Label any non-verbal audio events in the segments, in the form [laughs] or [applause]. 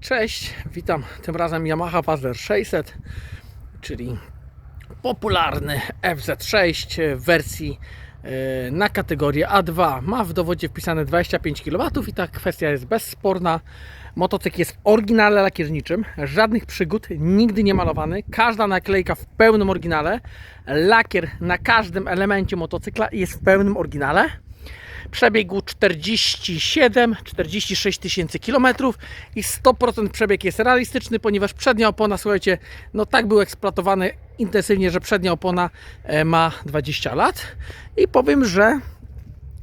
Cześć, witam tym razem Yamaha Puzzler 600, czyli popularny FZ6 w wersji e, na kategorię A2. Ma w dowodzie wpisane 25 kW i ta kwestia jest bezsporna. Motocykl jest w oryginale lakierniczym, żadnych przygód, nigdy nie malowany, każda naklejka w pełnym oryginale, lakier na każdym elemencie motocykla jest w pełnym oryginale. Przebiegu 47-46 tysięcy kilometrów i 100% przebieg jest realistyczny, ponieważ przednia opona, słuchajcie, no tak był eksploatowany intensywnie, że przednia opona e, ma 20 lat i powiem, że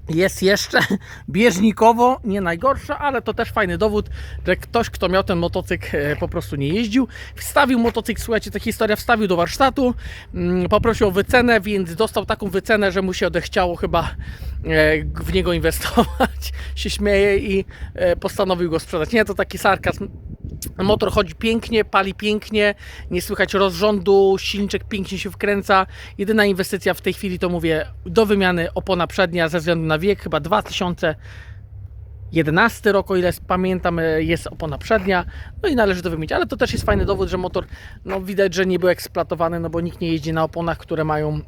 jest jeszcze [laughs] bieżnikowo nie najgorsza, ale to też fajny dowód, że ktoś, kto miał ten motocykl, e, po prostu nie jeździł. Wstawił motocykl, słuchajcie, ta historia, wstawił do warsztatu, mm, poprosił o wycenę, więc dostał taką wycenę, że mu się odechciało chyba w niego inwestować. [laughs] się śmieje i e, postanowił go sprzedać. Nie, to taki sarkazm. Motor chodzi pięknie, pali pięknie, nie słychać rozrządu, silniczek pięknie się wkręca. Jedyna inwestycja w tej chwili to mówię do wymiany opona przednia ze względu na wiek, chyba 2011 rok, o ile pamiętam, e, jest opona przednia, no i należy to wymienić, ale to też jest fajny dowód, że motor, no widać, że nie był eksploatowany, no bo nikt nie jeździ na oponach, które mają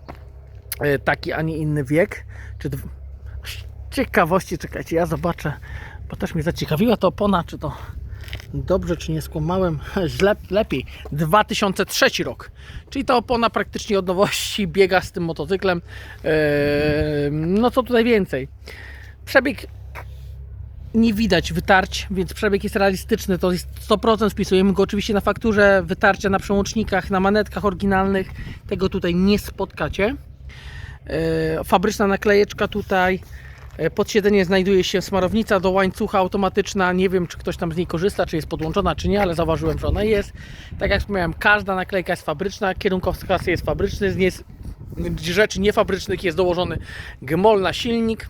e, taki, a nie inny wiek. Czy ciekawości, czekajcie, ja zobaczę, bo też mnie zaciekawiła ta opona, czy to Dobrze, czy nie skłamałem? [laughs] Źle, lepiej. 2003 rok. Czyli ta opona praktycznie od nowości [laughs] biega z tym motocyklem. Eee, no co tutaj więcej? Przebieg nie widać wytarć, więc przebieg jest realistyczny, to jest 100%, wpisujemy go oczywiście na fakturze, wytarcia na przełącznikach, na manetkach oryginalnych, tego tutaj nie spotkacie. Eee, fabryczna naklejeczka tutaj, Pod siedzeniem znajduje się smarownica do łańcucha automatyczna. Nie wiem, czy ktoś tam z niej korzysta, czy jest podłączona, czy nie, ale zauważyłem, że ona jest. Tak jak wspomniałem, każda naklejka jest fabryczna, kierunkowskaz jest fabryczny, z rzeczy niefabrycznych jest dołożony gmol na silnik.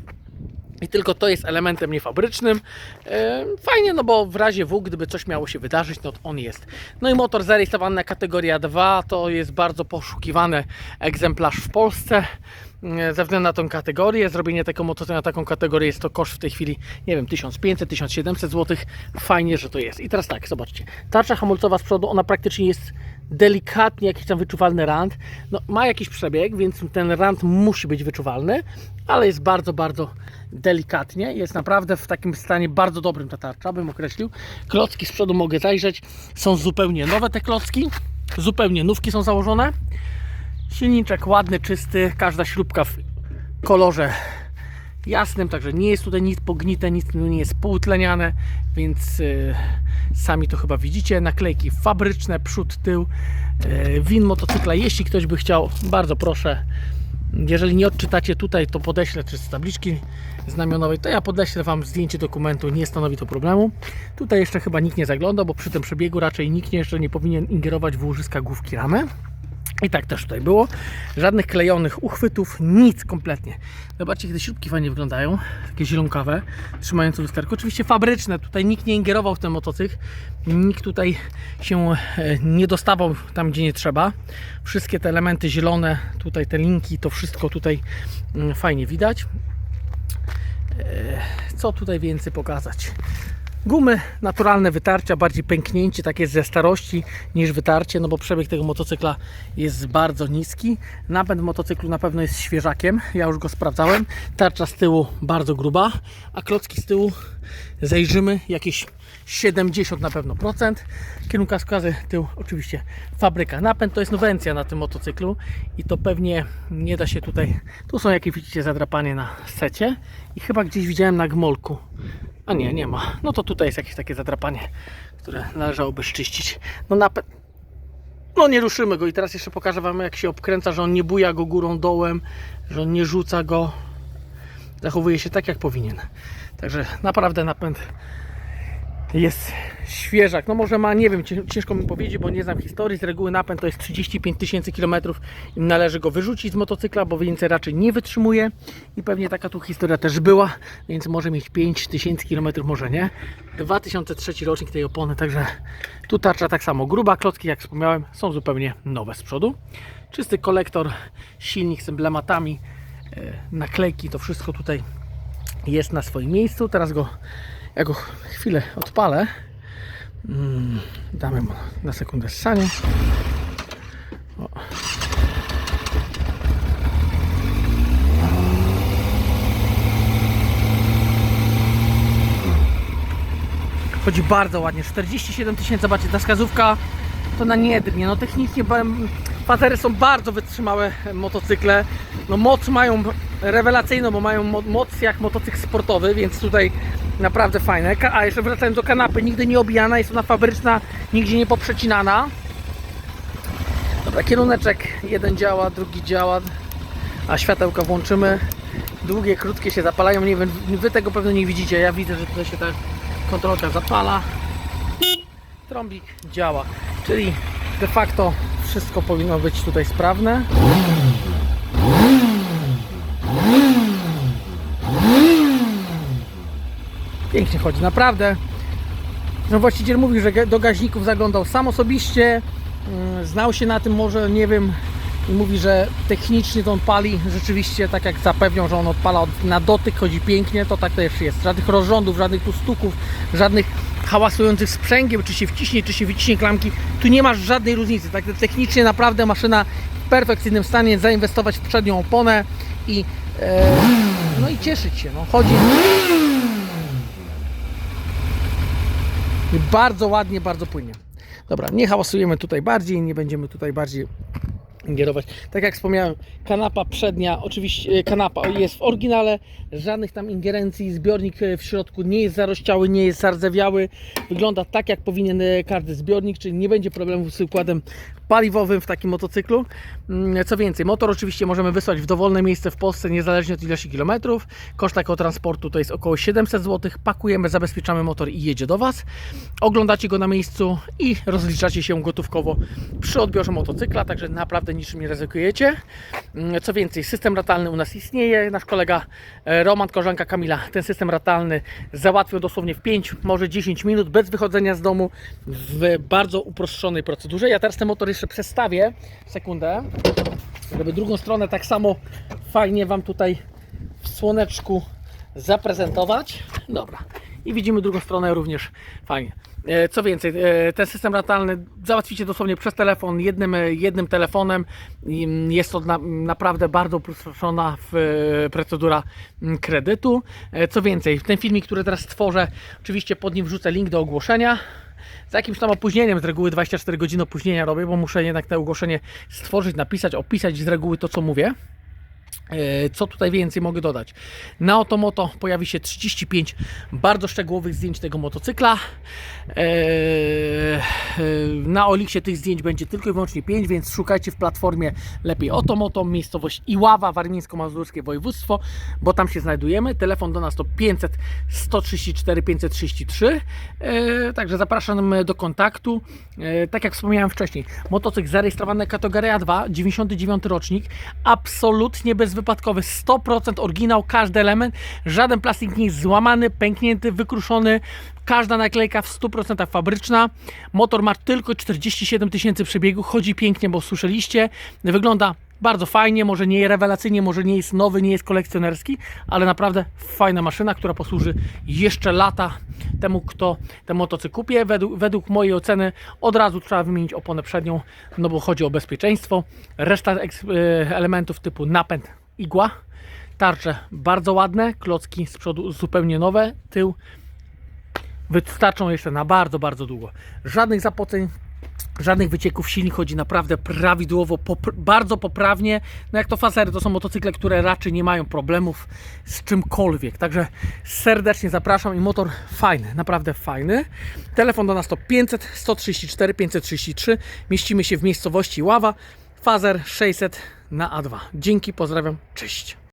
I tylko to jest elementem niefabrycznym. E, Fajnie, no bo w razie W, gdyby coś miało się wydarzyć, no to on jest. No i motor zarejestrowany na kategoria 2 to jest bardzo poszukiwany egzemplarz w Polsce. E, Ze względu na tą kategorię, zrobienie takiego motocykla na taką kategorię jest to koszt w tej chwili, nie wiem, 1500-1700 zł. Fajnie, że to jest. I teraz tak, zobaczcie. Tarcza hamulcowa z przodu, ona praktycznie jest delikatnie jakiś tam wyczuwalny rand. No, ma jakiś przebieg, więc ten rand musi być wyczuwalny, ale jest bardzo, bardzo delikatnie. Jest naprawdę w takim stanie bardzo dobrym ta tarcza, bym określił. Klocki z przodu mogę zajrzeć. Są zupełnie nowe te klocki. Zupełnie nówki są założone. Silniczek ładny, czysty. Każda śrubka w kolorze jasnym, także nie jest tutaj nic pognite, nic nie jest poutleniane, więc y, sami to chyba widzicie. Naklejki fabryczne, przód, tył, y, win motocykla. Jeśli ktoś by chciał, bardzo proszę. Jeżeli nie odczytacie tutaj, to podeślę, czy z tabliczki znamionowej, to ja podeślę Wam zdjęcie dokumentu, nie stanowi to problemu. Tutaj jeszcze chyba nikt nie zaglądał, bo przy tym przebiegu raczej nikt jeszcze nie powinien ingerować w łożyska główki ramy. I tak też tutaj było. Żadnych klejonych uchwytów, nic kompletnie. Zobaczcie, kiedy śrubki fajnie wyglądają. Takie zielonkawe, trzymające lusterko. Oczywiście fabryczne, tutaj nikt nie ingerował w ten motocykl. Nikt tutaj się e, nie dostawał tam, gdzie nie trzeba. Wszystkie te elementy zielone, tutaj te linki, to wszystko tutaj mm, fajnie widać. E, Co tutaj więcej pokazać? Gumy, naturalne wytarcia, bardziej pęknięcie, tak jest ze starości niż wytarcie, no bo przebieg tego motocykla jest bardzo niski. Napęd motocyklu na pewno jest świeżakiem, ja już go sprawdzałem. Tarcza z tyłu bardzo gruba, a klocki z tyłu zajrzymy jakieś 70 na pewno procent. Kierunkowskazy tył oczywiście fabryka. Napęd to jest nowencja na tym motocyklu i to pewnie nie da się tutaj. Tu są jakieś widzicie zadrapanie na secie i chyba gdzieś widziałem na gmolku. A nie, nie ma. No to tutaj jest jakieś takie zadrapanie, które należałoby szczyścić. No napęd. No nie ruszymy go i teraz jeszcze pokażę Wam jak się obkręca, że on nie buja go górą dołem, że on nie rzuca go. Zachowuje się tak jak powinien. Także naprawdę napęd jest świeżak. No może ma, nie wiem, cię- ciężko mi powiedzieć, bo nie znam historii. Z reguły napęd to jest 35 tysięcy kilometrów i należy go wyrzucić z motocykla, bo więcej raczej nie wytrzymuje. I pewnie taka tu historia też była, więc może mieć 5 tysięcy kilometrów, może nie. 2003 rocznik tej opony, także tu tarcza tak samo. Gruba, klocki jak wspomniałem są zupełnie nowe z przodu. Czysty kolektor, silnik z emblematami, e, naklejki, to wszystko tutaj jest na swoim miejscu. Teraz go, ja chwilę odpalę. Mm, damy mu na sekundę ssanie. O. Chodzi bardzo ładnie. 47 tysięcy, zobaczcie, ta wskazówka to na niedrnie. No technicznie patery są bardzo wytrzymałe motocykle. No moc mają rewelacyjną, bo mają mo- moc jak motocykl sportowy, więc tutaj naprawdę fajne. A jeszcze wracając do kanapy, nigdy nie obijana, jest ona fabryczna, nigdzie nie poprzecinana. Dobra, kieruneczek jeden działa, drugi działa, a światełka włączymy. Długie, krótkie się zapalają, nie wiem, wy tego pewnie nie widzicie, ja widzę, że tutaj się ta kontrolka zapala. Trąbik działa, czyli de facto wszystko powinno być tutaj sprawne. Pięknie chodzi, naprawdę. No właściciel mówi, że do gaźników zaglądał sam osobiście, mm, znał się na tym może, nie wiem, i mówi, że technicznie to on pali rzeczywiście tak jak zapewnią, że on odpala od- na dotyk, chodzi pięknie, to tak też jest. Żadnych rozrządów, żadnych tu stuków, żadnych hałasujących sprzęgieł, czy się wciśnie, czy się wyciśnie klamki, tu nie masz żadnej różnicy. Tak technicznie naprawdę maszyna w perfekcyjnym stanie, zainwestować w przednią oponę i e, no i cieszyć się, no chodzi bardzo ładnie, bardzo płynnie. Dobra, nie hałasujemy tutaj bardziej, nie będziemy tutaj bardziej ingerować. Tak jak wspomniałem, kanapa przednia, oczywiście e, kanapa jest w oryginale, żadnych tam ingerencji, zbiornik e, w środku nie jest zarościały, nie jest zardzewiały, wygląda tak jak powinien e, każdy zbiornik, czyli nie będzie problemu z układem paliwowym w takim motocyklu. Mm, Co więcej, motor oczywiście możemy wysłać w dowolne miejsce w Polsce, niezależnie od ilości kilometrów. Koszt takiego transportu to jest około 700 zł. Pakujemy, zabezpieczamy motor i jedzie do Was. Oglądacie go na miejscu i rozliczacie się gotówkowo przy odbiorze motocykla, także naprawdę niczym nie ryzykujecie. Mm, Co więcej, system ratalny u nas istnieje. Nasz kolega e, Roman, koleżanka Kamila, ten system ratalny załatwił dosłownie w 5, może 10 minut bez wychodzenia z domu w bardzo uproszczonej procedurze. Ja teraz ten motor jeszcze przestawię, sekundę, żeby drugą stronę tak samo fajnie Wam tutaj w słoneczku zaprezentować. Dobra. I widzimy drugą stronę również fajnie. E, Co więcej, e, ten system ratalny załatwicie dosłownie przez telefon, jednym, e, jednym telefonem. Mm, Jest to na, naprawdę bardzo uproszczona procedura mm, kredytu. Co więcej, ten filmik, który teraz stworzę, oczywiście pod nim wrzucę link do ogłoszenia. Z jakimś tam opóźnieniem, z reguły 24 godziny opóźnienia robię, bo muszę jednak to ogłoszenie stworzyć, napisać, opisać z reguły to, co mówię. E, Co tutaj więcej mogę dodać? Na Otomoto pojawi się 35 bardzo szczegółowych zdjęć tego motocykla. E, e, Na Oliksie tych zdjęć będzie tylko i wyłącznie 5, więc szukajcie w platformie lepiej Otomoto, miejscowość Iława, warmińsko-mazurskie województwo, bo tam się znajdujemy. Telefon do nas to 500 134 533. E, Także zapraszam do kontaktu. Tak jak wspomniałem wcześniej, motocykl zarejestrowany kategoria 2, 99 rocznik, absolutnie bezwypadkowy, 100% oryginał, każdy element, żaden plastik nie jest złamany, pęknięty, wykruszony, każda naklejka w 100% fabryczna. Motor ma tylko 47 tysięcy przebiegu, chodzi pięknie, bo słyszeliście, wygląda bardzo fajnie, może nie rewelacyjnie, może nie jest nowy, nie jest kolekcjonerski, ale naprawdę fajna maszyna, która posłuży jeszcze lata temu, kto ten motocykl kupie. Według, według mojej oceny od razu trzeba wymienić oponę przednią, no bo chodzi o bezpieczeństwo. Reszta e, elementów typu napęd, igła, tarcze bardzo ładne, klocki z przodu zupełnie nowe, tył wystarczą jeszcze na bardzo, bardzo długo. Żadnych zapoceń, żadnych wycieków, silnik chodzi naprawdę prawidłowo, bardzo poprawnie. No jak to fazery, to są motocykle, które raczej nie mają problemów z czymkolwiek. Także serdecznie zapraszam i motor fajny, naprawdę fajny. Telefon do nas to 500 134 533. Mieścimy się w miejscowości Ława. Fazer 600 na A2. Dzięki, pozdrawiam, cześć.